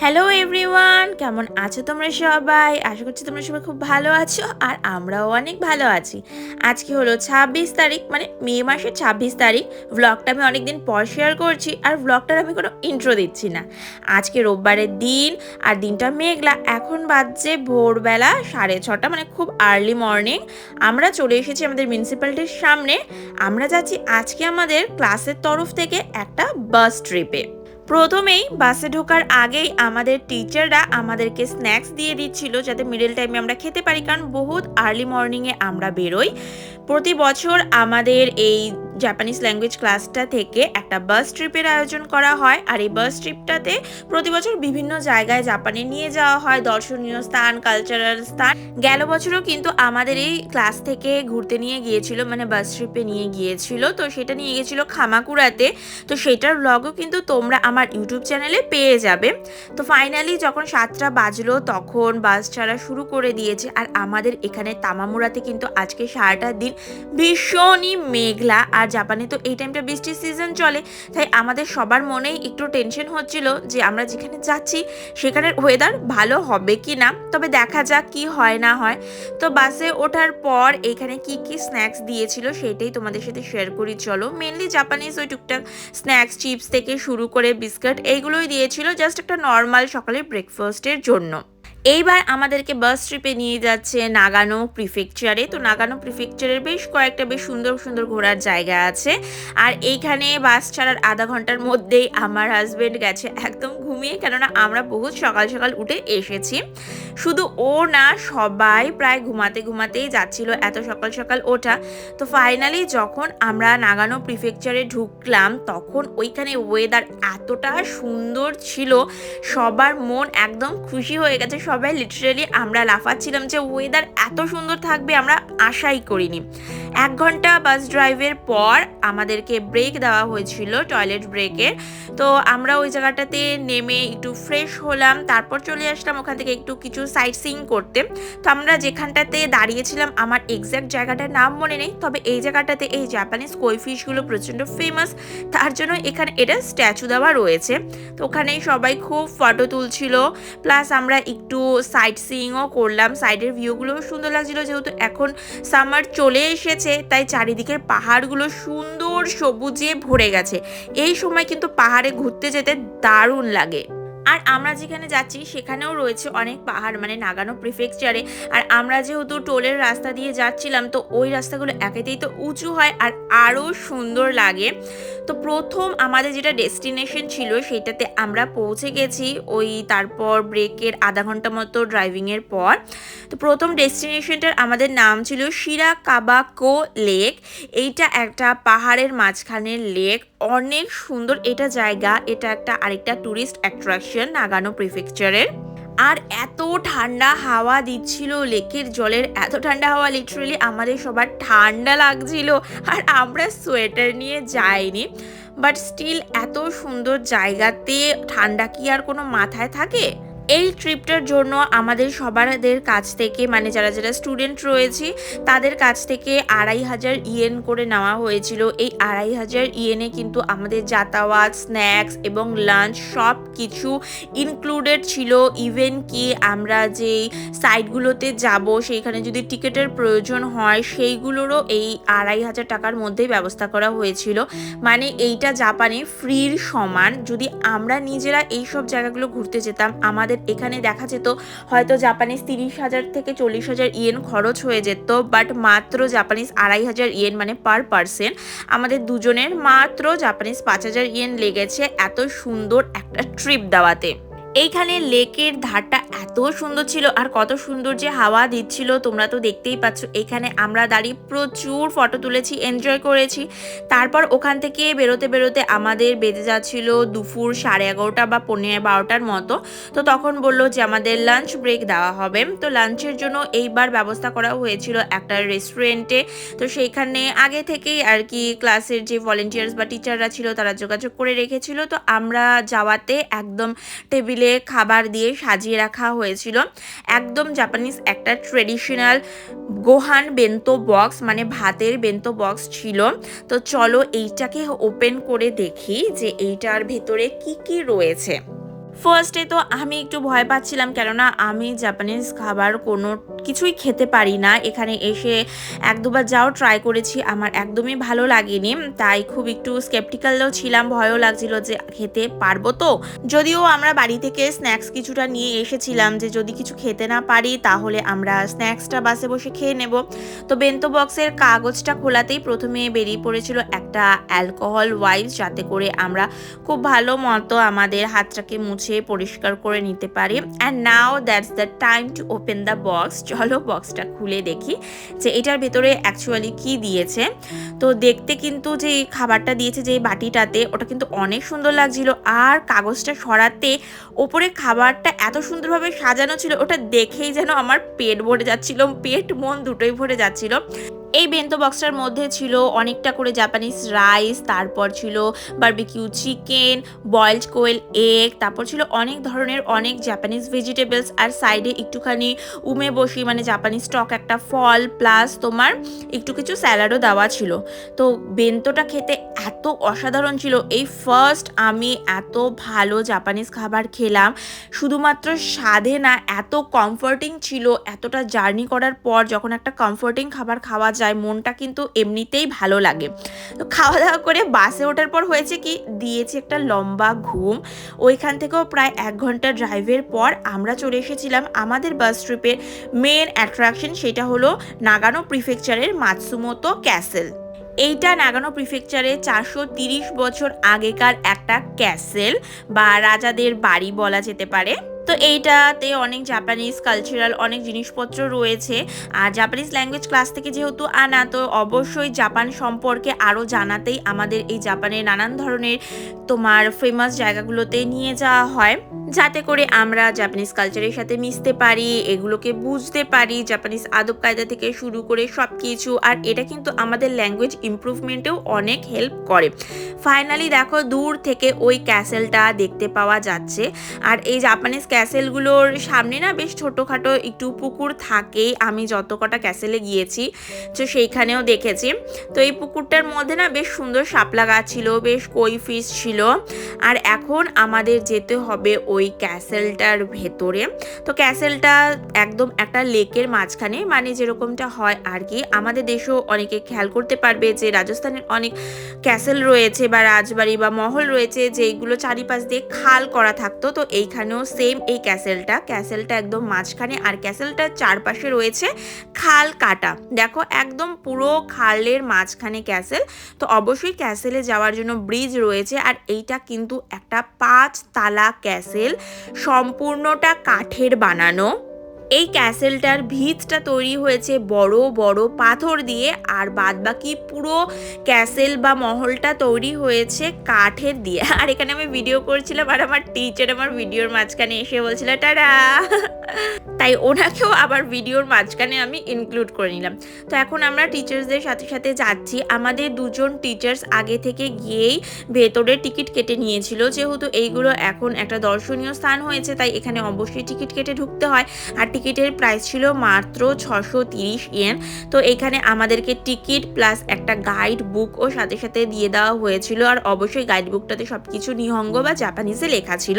Hello everyone, কেমন আছো তোমরা সবাই? আশা করছি তোমরা সবাই খুব ভালো আছো আর আমরাও অনেক ভালো আছি। আজকে হলো ছাব্বিশ তারিখ মানে মে মাসের ছাব্বিশ তারিখ। ভ্লগটা আমি অনেকদিন পর শেয়ার করছি আর ভ্লগটার আমি কোনো ইন্ট্রো দিচ্ছি না। আজকে রোববারের দিন আর দিনটা মেঘলা। এখন বাজছে ভোরবেলা সাড়ে ছটা মানে খুব আর্লি মর্নিং আমরা চলে এসেছি আমাদের মিউনিসিপ্যালিটির সামনে। আমরা যাচ্ছি আজকে আমাদের ক্লাসের তরফ থেকে একটা বাস ট্রিপে প্রথমেই বাসে ঢোকার আগেই আমাদের টিচাররা আমাদেরকে স্ন্যাক্স দিয়ে দিচ্ছিল যাতে মিডল টাইমে আমরা খেতে পারি। কারণ বহুত আর্লি মর্নিংয়ে আমরা বেরোই। প্রতি বছর আমাদের এই জাপানিজ ল্যাঙ্গুয়েজ ক্লাসটা থেকে একটা বাস ট্রিপের আয়োজন করা হয়। আর এই বাস ট্রিপটাতে প্রতি বছর বিভিন্ন জায়গায় জাপানে নিয়ে যাওয়া হয়। দর্শনীয় স্থান কালচারাল স্থান। গেল বছরও কিন্তু আমাদের এই ক্লাস থেকে ঘুরতে নিয়ে গিয়েছিল মানে বাস ট্রিপে নিয়ে গিয়েছিল। তো সেটা নিয়ে গিয়েছিল খামাকুড়াতে। তো সেটার ব্লগও কিন্তু তোমরা আমার ইউটিউব চ্যানেলে পেয়ে যাবে। তো ফাইনালি যখন সাতটা বাজলো, তখন বাস ছাড়া শুরু করে দিয়েছে। আর আমাদের এখানে তামামুরাতে কিন্তু আজকে সারাটা দিন ভীষণই মেঘলা। আর জাপানে তো এই টাইমটা বৃষ্টির সিজন চলে, তাই আমাদের সবার মনেই একটু টেনশন হচ্ছিল যে আমরা যেখানে যাচ্ছি সেখানের ওয়েদার ভালো হবে কি না। তবে দেখা যাক কি হয় না হয়। তো বাসে ওঠার পর এখানে কি কি স্ন্যাক্স দিয়েছিল সেটাই তোমাদের সাথে শেয়ার করি, চলো। মেনলি জাপানিজ ওই টুকটাক স্ন্যাক্স চিপস থেকে শুরু করে বিস্কুট এইগুলোই দিয়েছিল জাস্ট একটা নর্মাল সকালের ব্রেকফাস্টের জন্য। এইবার আমাদেরকে বাস ট্রিপে নিয়ে যাচ্ছে নাগানো প্রিফেকচারে তো নাগানো প্রিফেকচারের বেশ কয়েকটা বেশ সুন্দর সুন্দর ঘোরার জায়গা আছে। আর এইখানে বাস ছাড়ার আধা ঘণ্টার মধ্যেই আমার হাজবেন্ড গেছে একদম ঘুমিয়ে, কেননা আমরা বহুত সকাল সকাল উঠে এসেছি। শুধু ও না, সবাই প্রায় ঘুমাতে, ঘুমাতেই যাচ্ছিল এত সকাল সকাল ওঠা। তো ফাইনালি যখন আমরা নাগানো প্রিফেকচারে ঢুকলাম, তখন ওইখানে ওয়েদার এতটা সুন্দর ছিল, সবার মন একদম খুশি হয়ে গেছে সবাই লিটারেলি আমরা লাফাচ্ছিলাম যে ওয়েদার এত সুন্দর থাকবে আমরা আশাই করিনি। এক ঘণ্টা বাস ড্রাইভের পর আমাদেরকে ব্রেক দেওয়া হয়েছিল টয়লেট ব্রেকের তো আমরা ওই জায়গাটাতে নেমে একটু ফ্রেশ হলাম, তারপর চলে আসলাম ওখান থেকে একটু কিছু সাইট সিইং করতে। তো আমরা যেখানটাতে দাঁড়িয়েছিলাম, আমার এক্স্যাক্ট জায়গাটার নাম মনে নেই, তবে এই জায়গাটাতে এই জাপানিজ কই ফিশগুলো প্রচণ্ড ফেমাস তার জন্য এখানে এটা স্ট্যাচু দেওয়া রয়েছে। তো ওখানেই সবাই খুব ফটো তুলছিল প্লাস আমরা একটু সাইট সিইংও করলাম। সাইডের ভিউগুলো সুন্দর লাগছিল, যেহেতু এখন সামার চলে এসেছে, তাই চারিদিকের পাহাড়গুলো সুন্দর সবুজে ভরে গেছে। এই সময় কিন্তু পাহাড়ে ঘুরতে যেতে দারুণ লাগে। আর আমরা যেখানে যাচ্ছি, সেখানেও রয়েছে অনেক পাহাড় মানে নাগানো প্রিফেকচারে আর আমরা যেহেতু টোলের রাস্তা দিয়ে যাচ্ছিলাম, তো ওই রাস্তাগুলো একেতেই তো উঁচু হয় আর আরও সুন্দর লাগে। তো প্রথম আমাদের যেটা ডেস্টিনেশন ছিল সেটাতে আমরা পৌঁছে গেছি ওই তারপর ব্রেকের আধা ঘণ্টা মতো ড্রাইভিংয়ের পর। তো প্রথম ডেস্টিনেশনটার আমাদের নাম ছিল শিরা কাবাকো লেক এইটা একটা পাহাড়ের মাঝখানের লেক অনেক সুন্দর এটা জায়গা। এটা একটা আরেকটা ট্যুরিস্ট অ্যাট্রাকশন নাগানো প্রিফেকচারের আর এত ঠান্ডা হাওয়া দিচ্ছিল, লেকের জলের এত ঠান্ডা হাওয়া লিটারেলি আমাদের সবার ঠান্ডা লাগছিল আর আমরা সোয়েটার নিয়ে যাইনি। বাট স্টিল এত সুন্দর জায়গাতে ঠান্ডা কি আর কোনো মাথায় থাকে? এই ট্রিপটার জন্য আমাদের সবারদের কাছ থেকে মানে যারা যারা স্টুডেন্ট রয়েছে, তাদের কাছ থেকে আড়াই হাজার ইয়েন করে নেওয়া হয়েছিল। এই আড়াই হাজার ইয়েনে কিন্তু আমাদের যাতায়াত, স্ন্যাক্স এবং লাঞ্চ সব কিছু ইনক্লুডেড ছিল। ইভেন কি আমরা যেই সাইটগুলোতে যাব, সেইখানে যদি টিকিটের প্রয়োজন হয়, সেইগুলোরও এই আড়াই হাজার টাকার মধ্যেই ব্যবস্থা করা হয়েছিল। মানে এইটা জাপানে ফ্রির সমান। যদি আমরা নিজেরা এই সব জায়গাগুলো ঘুরতে যেতাম, আমাদের এখানে দেখা যেত হয়তো জাপানিজ তিরিশ হাজার থেকে চল্লিশ হাজার ইয়েন খরচ হয়ে যেত বাট মাত্র জাপানিজ আড়াই হাজার ইয়েন মানে পার পার্সেন আমাদের দুজনের মাত্র জাপানিজ পাঁচ হাজার ইয়েন লেগেছে এত সুন্দর একটা ট্রিপ দেওয়াতে। এইখানে লেকের ধারটা এত সুন্দর ছিল আর কত সুন্দর যে হাওয়া দিচ্ছিল, তোমরা তো দেখতেই পাচ্ছ। এখানে আমরা দাঁড়িয়ে প্রচুর ফটো তুলেছি এনজয় করেছি। তারপর ওখান থেকে বেরোতে বেরোতে আমাদের বেজে যাচ্ছিল দুপুর সাড়ে এগারোটা বা পনেরো বারোটার মতো। তো তখন বলল যে আমাদের লাঞ্চ ব্রেক দেওয়া হবে। তো লাঞ্চের জন্য এইবার ব্যবস্থা করা হয়েছিল একটা রেস্টুরেন্টে তো সেইখানে আগে থেকেই আর কি ক্লাসের যে ভলেন্টিয়ার্স বা টিচাররা ছিল তারা যোগাযোগ করে রেখেছিল। তো আমরা যাওয়াতে একদম টেবিলে খাবার দিয়ে সাজিয়ে রাখা হয়েছিল। একদম জাপানিজ একটা ট্রেডিশনাল গোহান বেন্তো বক্স মানে ভাতের বেন্তো বক্স ছিল। তো চলো এইটাকে ওপেন করে দেখি যে এইটার ভেতরে কি কি রয়েছে। ফার্স্টে তো আমি একটু ভয় পাচ্ছিলাম কেননা আমি জাপানিজ খাবার কোনো কিছুই খেতে পারি না। এখানে এসে এক দুবার যাও ট্রাই করেছি, আমার একদমই ভালো লাগেনি। তাই খুব একটু স্কেপটিক্যালও ছিলাম, ভয়ও লাগছিল যে খেতে পারব তো। যদিও আমরা বাড়ি থেকে স্ন্যাক্স কিছুটা নিয়ে এসেছিলাম যে যদি কিছু খেতে না পারি তাহলে আমরা স্ন্যাক্সটা বাসে বসে খেয়ে নেব। তো বেন্তো বক্সের কাগজটা খোলাতেই প্রথমে বেরিয়ে পড়েছিল একটা অ্যালকোহল ওয়াইপস যাতে করে আমরা খুব ভালো মতো আমাদের হাতটাকে মুছে পরিষ্কার করে নিতে পারি। And now that's the time to open the box চলো বক্সটা খুলে দেখি যে এটার ভেতরে অ্যাকচুয়ালি কি দিয়েছে। তো দেখতে কিন্তু যে খাবারটা দিয়েছে যে বাটিটাতে, ওটা কিন্তু অনেক সুন্দর লাগছিল। আর কাগজটা সরাতে ওপরে খাবারটা এত সুন্দরভাবে সাজানো ছিল, ওটা দেখেই যেন আমার পেট ভরে যাচ্ছিল, পেট মন দুটোই ভরে যাচ্ছিল। এই বেন্তো বক্সটার মধ্যে ছিল অনেকটা করে জাপানিজ রাইস তারপর ছিল barbecue chicken boiled quail egg তারপর ছিল অনেক ধরনের অনেক জাপানিজ ভেজিটেবলস আর সাইডে একটুখানি উমে বসি মানে জাপানিজ স্টক একটা ফল প্লাস তোমার একটু কিছু স্যালাডও দেওয়া ছিল। তো বেন্তোটা খেতে এত অসাধারণ ছিল। এই ফার্স্ট আমি এত ভালো জাপানিজ খাবার খেলাম। শুধুমাত্র স্বাদে না, এত কমফর্টিং ছিল। এতটা জার্নি করার পর যখন একটা কমফর্টিং খাবার খাওয়া যায় মনটা কিন্তু এমনিতেই ভালো লাগে। তো খাওয়া দাওয়া করে বাসে ওঠার পর হয়েছে কি, দিয়েছে একটা লম্বা ঘুম। ওইখান থেকেও প্রায় এক ঘণ্টা ড্রাইভের পর আমরা চলে এসেছিলাম আমাদের বাস ট্রিপের মেন অ্যাট্রাকশন সেটা হলো নাগানো প্রিফেকচারের মাতসুমোতো ক্যাসেল এইটা নাগানো প্রিফেকচারে চারশো তিরিশ বছর আগেকার একটা ক্যাসেল বা রাজাদের বাড়ি বলা যেতে পারে। তো এইটাতে অনেক জাপানিজ কালচারাল অনেক জিনিসপত্র রয়েছে। আর জাপানিজ ল্যাঙ্গুয়েজ ক্লাস থেকে যেহেতু আনা, তো অবশ্যই জাপান সম্পর্কে আরও জানাতেই আমাদের এই জাপানের নানান ধরনের তোমার ফেমাস জায়গাগুলোতে নিয়ে যাওয়া হয়। যাতে করে আমরা জাপানিজ কালচারের সাথে মিশতে পারি, এগুলোকে বুঝতে পারি জাপানিজ আদব কায়দা থেকে শুরু করে সব কিছু আর এটা কিন্তু আমাদের ল্যাঙ্গুয়েজ ইমপ্রুভমেন্টেও অনেক হেল্প করে। ফাইনালি দেখো, দূর থেকে ওই ক্যাসেলটা দেখতে পাওয়া যাচ্ছে। আর এই জাপানিজ ক্যাসেলগুলোর সামনে না বেশ ছোটোখাটো একটু পুকুর থাকে আমি যত কটা ক্যাসেলে গিয়েছি, তো সেইখানেও দেখেছি। তো এই পুকুরটার মধ্যে না বেশ সুন্দর শাপলা গাছ ছিল, বেশ কই ফিস ছিল। আর এখন আমাদের যেতে হবে ওই ক্যাসেলটার ভেতরে। তো ক্যাসেলটা একদম একটা লেকের মাঝখানে মানে যেরকমটা হয় আর কি। আমাদের দেশেও অনেকে খেয়াল করতে পারবে যে রাজস্থানের অনেক ক্যাসেল রয়েছে বা রাজবাড়ি বা মহল রয়েছে যেগুলো চারিপাশ দিয়ে খাল করা থাকতো। তো এইখানেও সেম এই ক্যাসেলটা ক্যাসেলটা একদম মাঝখানে আর ক্যাসেলটার চারপাশে রয়েছে খাল কাটা। দেখো, একদম পুরো খালের মাঝখানে ক্যাসেল। তো অবশ্যই ক্যাসেলে যাওয়ার জন্য ব্রিজ রয়েছে আর এইটা কিন্তু একটা পাঁচ তালা ক্যাসেল। সম্পূর্ণটা কাঠের বানানো। এই ক্যাসেলটার ভিতটা তৈরি হয়েছে বড় বড় পাথর দিয়ে, আর বাদবাকি পুরো ক্যাসেল বা মহলটা তৈরি হয়েছে কাঠের দিয়ে। আর এখানে আমি ভিডিও করছিলাম আর আমার টিচার আমার ভিডিওর মাঝখানে এসে বলছিল টারা তাই ওনাকেও আবার ভিডিওর মাঝখানে আমি ইনক্লুড করে নিলাম। তো এখন আমরা টিচার্সদের সাথে সাথে যাচ্ছি। আমাদের দুজন টিচার্স আগে থেকে গিয়েই ভেতরে টিকিট কেটে নিয়েছিল। যেহেতু এইগুলো এখন একটা দর্শনীয় স্থান হয়েছে, তাই এখানে অবশ্যই টিকিট কেটে ঢুকতে হয়। আর টিকিটের প্রাইস ছিল মাত্র ছশো তিরিশ ইয়েন তো এখানে আমাদেরকে টিকিট প্লাস একটা গাইড বুকও সাথে সাথে দিয়ে দেওয়া হয়েছিল। আর অবশ্যই গাইড বুকটাতে সব কিছু নিহঙ্গ বা জাপানিজে লেখা ছিল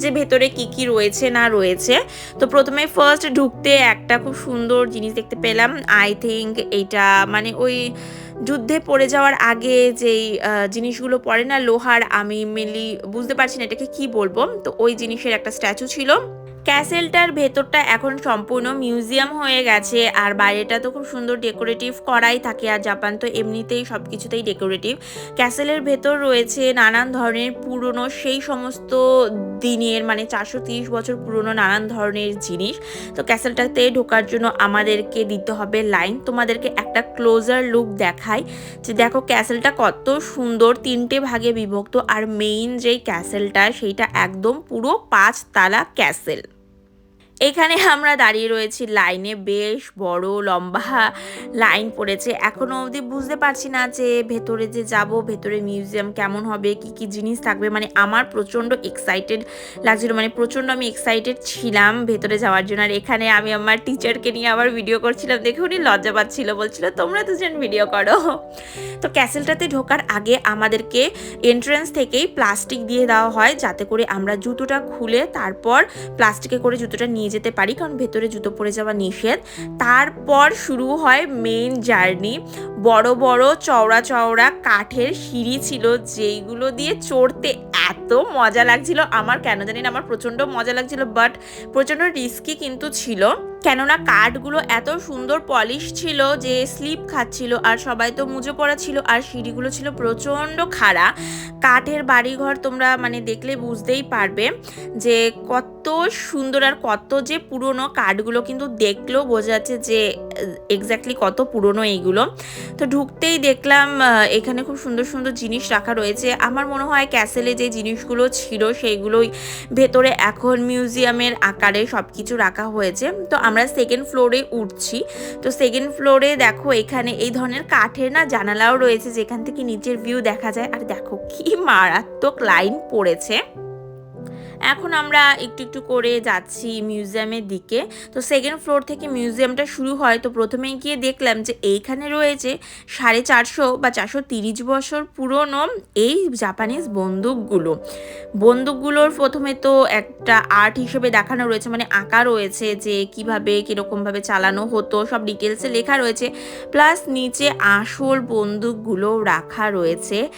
যে ভেতরে কি কি রয়েছে, না রয়েছে। তো প্রথমে ফার্স্ট ঢুকতে একটা খুব সুন্দর জিনিস দেখতে পেলাম। আই থিঙ্ক এইটা মানে ওই যুদ্ধে পড়ে যাওয়ার আগে যেই জিনিসগুলো পড়ে না, লোহার, আমি মেনলি বুঝতে পারছি না এটাকে কি বলব। তো ওই জিনিসের একটা স্ট্যাচু ছিল। ক্যাসেলটার ভেতরটা এখন সম্পূর্ণ মিউজিয়াম হয়ে গেছে, আর বাইরেটা তো খুব সুন্দর ডেকোরেটিভ করাই থাকে, আর জাপান তো এমনিতেই সব কিছুতেই ডেকোরেটিভ ক্যাসেলের ভেতর রয়েছে নানান ধরনের পুরনো, সেই সমস্ত দিনের মানে চারশো বছর পুরনো নানান ধরনের জিনিস। তো ক্যাসেলটাতে ঢোকার জন্য আমাদেরকে দিতে হবে লাইন। তোমাদেরকে একটা ক্লোজার লুক দেখায় যে দেখো ক্যাসেলটা কত সুন্দর, তিনটে ভাগে বিভক্ত, আর মেইন যেই ক্যাসেলটা, সেইটা একদম পুরো পাঁচ তালা ক্যাসেল। এখানে আমরা দাঁড়িয়ে রয়েছি লাইনে, বেশ বড়, লম্বা লাইন পড়েছে। এখনও অবধি বুঝতে পারছি না যে ভেতরে যে যাব, ভেতরে মিউজিয়াম কেমন হবে, কি কি জিনিস থাকবে। মানে আমার প্রচণ্ড এক্সাইটেড লাগছিল মানে প্রচণ্ড আমি এক্সাইটেড ছিলাম ভেতরে যাওয়ার জন্য। আর এখানে আমি আমার টিচারকে নিয়ে আবার ভিডিও করছিলাম, দেখে উনি লজ্জা পাচ্ছিল, বলছিল, তোমরা দুজন ভিডিও করো। তো ক্যাসেলটাতে ঢোকার আগে আমাদেরকে এন্ট্রেন্স থেকেই প্লাস্টিক দিয়ে দেওয়া হয়, যাতে করে আমরা জুতোটা খুলে তারপর প্লাস্টিকে করে জুতোটা নিয়ে যেতে পারি, কারণ ভেতরে জুতো পরে যাওয়া নিষেধ। তারপর শুরু হয় মেন জার্নি বড় বড় চওড়া চওড়া কাঠের সিঁড়ি ছিল, যেইগুলো দিয়ে চড়তে এত মজা লাগছিল। আমার কেন জানি না, আমার প্রচণ্ড মজা লাগছিল বাট প্রচণ্ড রিস্কি কিন্তু ছিল। কেননা কাঠগুলো এত সুন্দর পলিশ ছিল যে স্লিপ খাচ্ছিল আর সবাই তো মুজো পড়া ছিল আর সিঁড়িগুলো ছিল প্রচণ্ড খাড়া। কাঠের বাড়িঘর তোমরা মানে দেখলে বুঝতেই পারবে যে কত সুন্দর আর কত যে পুরনো কাঠগুলো কিন্তু দেখলেও বোঝা যাচ্ছে যে এক্স্যাক্টলি কত পুরনো এইগুলো। তো ঢুকতেই দেখলাম এখানে খুব সুন্দর সুন্দর জিনিস রাখা রয়েছে। আমার মনে হয় ক্যাসেলে যে জিনিসগুলো ছিল সেইগুলোই ভেতরে এখন মিউজিয়ামের আকারে সব কিছু রাখা হয়েছে। তো আমরা সেকেন্ড ফ্লোরে উঠছি। তো সেকেন্ড ফ্লোরে দেখো এখানে এই ধরনের কাঠের না জানালাও রয়েছে, যেখান থেকে নিচের ভিউ দেখা যায়। আর দেখো কি মারাত্মক লাইন পড়েছে। এখন আমরা একটু একটু করে যাচ্ছি মিউজিয়ামের দিকে। তো সেকেন্ড ফ্লোর থেকে মিউজিয়ামটা শুরু হয়। তো প্রথমেই গিয়ে দেখলাম যে এইখানে রয়েছে সাড়ে চারশো বা চারশো তিরিশ বছর পুরনো এই জাপানিজ বন্দুকগুলো। বন্দুকগুলোর প্রথমে তো একটা আর্ট হিসেবে দেখানো রয়েছে মানে আঁকা রয়েছে যে কীভাবে, কীরকমভাবে চালানো হতো, সব ডিটেলসে লেখা রয়েছে। প্লাস নিচে আসল বন্দুকগুলো রাখা রয়েছে।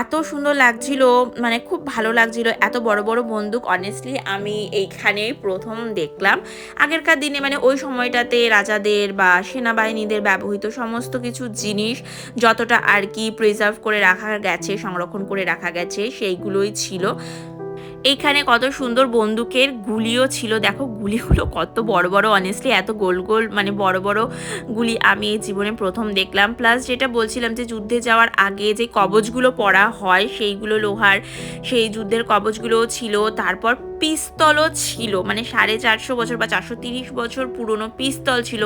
এত সুন্দর লাগছিল মানে খুব ভালো লাগছিল। এত বড় বড় বন্দুক অনেস্টলি আমি এইখানে প্রথম দেখলাম। আগেরকার দিনে মানে ওই সময়টাতে রাজাদের বা সেনাবাহিনীদের ব্যবহৃত সমস্ত কিছু জিনিস যতটা আর কি প্রিজার্ভ করে রাখা গেছে, সংরক্ষণ করে রাখা গেছে, সেইগুলোই ছিল। এইখানে কত সুন্দর বন্দুকের গুলিও ছিল। দেখো, গুলিগুলো কত বড় বড় অনেস্টলি এত গোল গোল মানে বড় বড় গুলি আমি এই জীবনে প্রথম দেখলাম। প্লাস যেটা বলছিলাম যে যুদ্ধে যাওয়ার আগে যে কবচগুলো পরা হয়, সেইগুলো লোহার, সেই যুদ্ধের কবচগুলোও ছিল। তারপর পিস্তলও ছিল মানে সাড়ে চারশো বছর বা চারশো তিরিশ বছর পুরনো পিস্তল ছিল।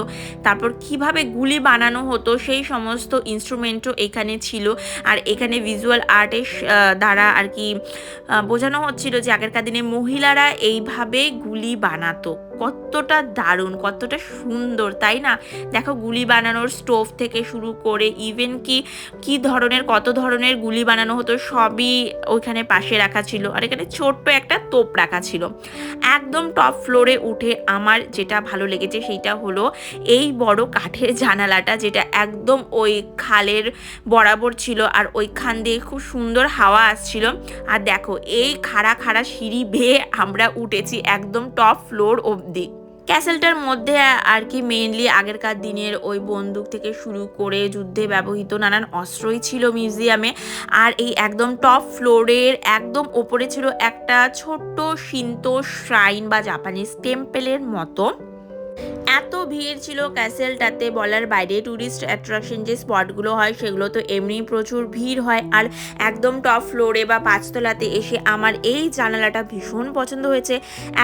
তারপর কীভাবে গুলি বানানো হতো, সেই সমস্ত ইনস্ট্রুমেন্টও এখানে ছিল। আর এখানে ভিজুয়াল আর্টের দ্বারা আর কি বোঝানো হচ্ছিল যে আগেরকার দিনে মহিলারা এইভাবে গুলি বানাতো। কতটা দারুণ, কতটা সুন্দর, তাই না? দেখো গুলি বানানোর স্টোভ থেকে শুরু করে ইভেন কি কি ধরনের, কত ধরনের গুলি বানানো হতো সবই ওইখানে পাশে রাখা ছিল আর এখানে ছোট্ট একটা তোপ রাখা ছিল। একদম টপ ফ্লোরে উঠে আমার যেটা ভালো লেগেছে সেইটা হলো এই বড় কাঠের জানালাটা যেটা একদম ওই খালের বরাবর ছিল আর ওইখান দিয়ে খুব সুন্দর হাওয়া আসছিল। আর দেখো এই খাড়া খাড়া সিঁড়ি বেয়ে আমরা উঠেছি একদম টপ ফ্লোর অবধি। ক্যাসেলটার মধ্যে আর কি মেইনলি আগেরকার দিনের ওই বন্দুক থেকে শুরু করে যুদ্ধে ব্যবহৃত নানান অস্ত্রই ছিল মিউজিয়ামে আর এই একদম টপ ফ্লোরের একদম ওপরে ছিল একটা ছোট্ট শিন্ত শ্রাইন বা জাপানিজ টেম্পেলের মতো এত ভিড় ছিল ক্যাসেলটাতে বলার বাইরে ট্যুরিস্ট অ্যাট্রাকশন যে স্পটগুলো হয় সেগুলো তো এমনি প্রচুর ভিড় হয়। আর একদম টপ ফ্লোরে বা পাঁচতলাতে এসে আমার এই জানালাটা ভীষণ পছন্দ হয়েছে।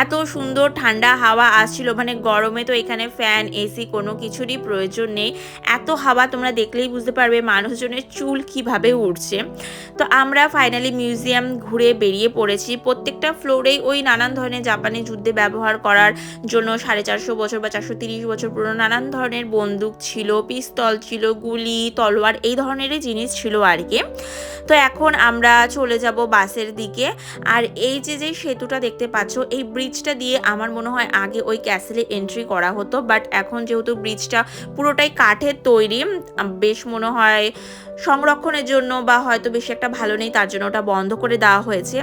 এত সুন্দর ঠান্ডা হাওয়া আসছিল মানে গরমে তো এখানে ফ্যান এসি কোনো কিছুরই প্রয়োজন নেই। এত হাওয়া তোমরা দেখলেই বুঝতে পারবে মানুষজনের চুল কীভাবে উঠছে তো আমরা ফাইনালি মিউজিয়াম ঘুরে বেরিয়ে পড়েছি। প্রত্যেকটা ফ্লোরেই ওই নানান ধরনের জাপানি যুদ্ধে ব্যবহার করার জন্য সাড়ে চারশো বছর বা চারশো তিরিশ বছর পুরনো, নানান ধরনের বন্দুক ছিল, পিস্তল ছিল, গুলি, তলোয়ার, এই ধরনেরই জিনিস ছিল আর কি। তো এখন আমরা চলে যাব বাসের দিকে। আর এই যে যে সেতুটা দেখতে পাচ্ছ, এই ব্রিজটা দিয়ে আমার মনে হয় আগে ওই ক্যাসেলে এন্ট্রি করা হতো বাট এখন যেহেতু ব্রিজটা পুরোটাই কাঠের তৈরি, বেশ মনে হয় সংরক্ষণের জন্য বা হয়তো বেশি একটা ভালো নেই, তার জন্য ওটা বন্ধ করে দেওয়া হয়েছে।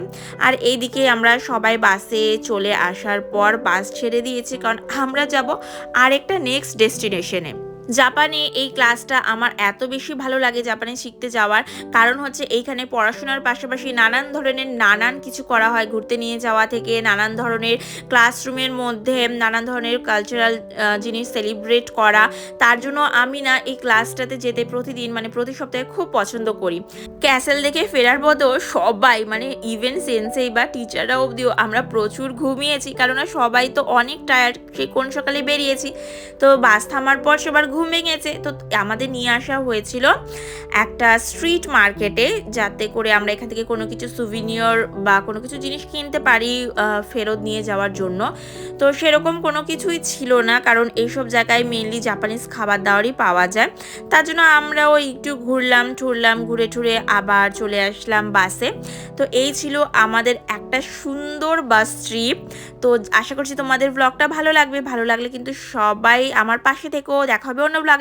আর এই দিকে আমরা সবাই বাসে চলে আসার পর বাস ছেড়ে দিয়েছি, কারণ আমরা যাব আরেকটা নেক্সট ডেস্টিনেশনে জাপানে এই ক্লাসটা আমার এত বেশি ভালো লাগে জাপানে শিখতে যাওয়ার। কারণ হচ্ছে এইখানে পড়াশোনার পাশাপাশি নানান ধরনের নানান কিছু করা হয়। ঘুরতে নিয়ে যাওয়া থেকে নানান ধরনের ক্লাসরুমের মধ্যে নানান ধরনের কালচারাল জিনিস সেলিব্রেট করা। তার জন্য আমি না এই ক্লাসটাতে যেতে প্রতিদিন মানে প্রতি সপ্তাহে খুব পছন্দ করি। ক্যাসেল দেখে ফেরার মতো সবাই মানে ইভেন সেন্সেই বা টিচাররা অবধিও আমরা প্রচুর ঘুমিয়েছি। কেননা সবাই তো অনেক টায়ার্ড সে কোন সকালে বেরিয়েছি। তো বাস থামার পর সবার ঘুম ভেঙেছে। তো আমাদের নিয়ে আসা হয়েছিল একটা স্ট্রিট মার্কেটে যাতে করে আমরা এখান থেকে কোনো কিছু সুভিনিয়র বা কোনো কিছু জিনিস কিনতে পারি ফেরত নিয়ে যাওয়ার জন্য। তো সেরকম কোনো কিছুই ছিল না, কারণ এইসব জায়গায় মেনলি জাপানিজ খাবার দাবারই পাওয়া যায়। তার জন্য আমরাও একটু ঘুরলাম, ঠুরলাম, ঘুরে টুরে আবার চলে আসলাম বাসে তো এই ছিল আমাদের একটা সুন্দর বাস ট্রিপ তো আশা করছি তোমাদের ব্লগটা ভালো লাগবে। ভালো লাগলে কিন্তু সবাই আমার পাশে থেকেও দেখা হবে corona blanca.